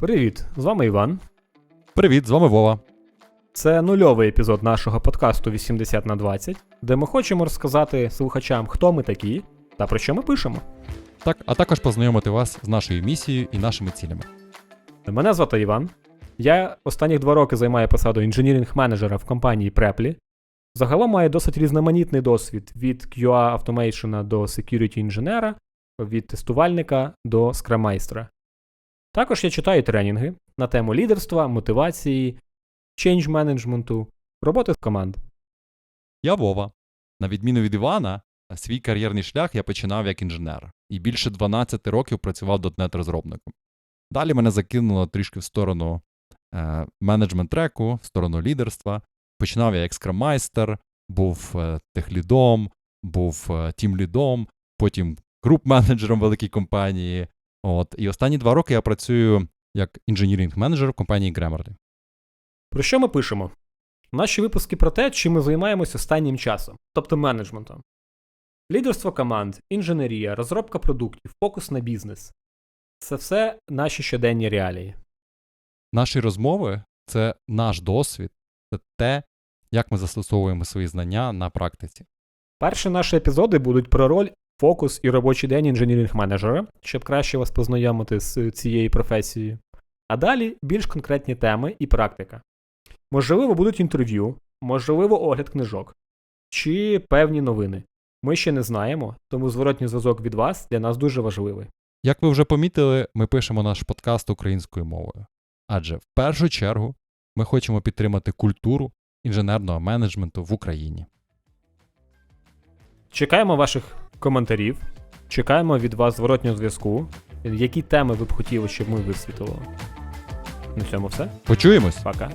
Привіт, з вами Іван. Привіт, з вами Вова. Це нульовий епізод нашого подкасту 80 на 20, де ми хочемо розказати слухачам, хто ми такі та про що ми пишемо. Так, а також познайомити вас з нашою місією і нашими цілями. Мене звати Іван. Я останні два роки займаю посаду інженірінг-менеджера в компанії Preply. Загалом маю досить різноманітний досвід від QA Automation до security інженера, від тестувальника до скрамайстра. Також я читаю тренінги на тему лідерства, мотивації, change менеджменту, роботи з команд. Я Вова. На відміну від Івана, свій кар'єрний шлях я починав як інженер і більше 12 років працював .NET розробником. Далі мене закинуло трішки в сторону е, менеджмент треку, в сторону лідерства. Починав я як скраммайстер, був е, техлідом, був е, тімлідом, потім груп-менеджером великій компанії. От, і останні два роки я працюю як інженірінг-менеджер в компанії Grammarly. Про що ми пишемо? Наші випуски про те, чим ми займаємося останнім часом, тобто менеджментом. Лідерство команд, інженерія, розробка продуктів, фокус на бізнес. Це все наші щоденні реалії. Наші розмови це наш досвід, це те, як ми застосовуємо свої знання на практиці. Перші наші епізоди будуть про роль, фокус і робочий день інженірінг-менеджера, щоб краще вас познайомити з цією професією. А далі більш конкретні теми і практика. Можливо, будуть інтерв'ю, можливо, огляд книжок чи певні новини. Ми ще не знаємо, тому зворотній зв'язок від вас для нас дуже важливий. Як ви вже помітили, ми пишемо наш подкаст українською мовою. Адже в першу чергу ми хочемо підтримати культуру інженерного менеджменту в Україні. Чекаємо ваших коментарів, чекаємо від вас зворотнього зв'язку, які теми ви б хотіли, щоб ми висвітлили. На цьому все. Почуємось! Пока.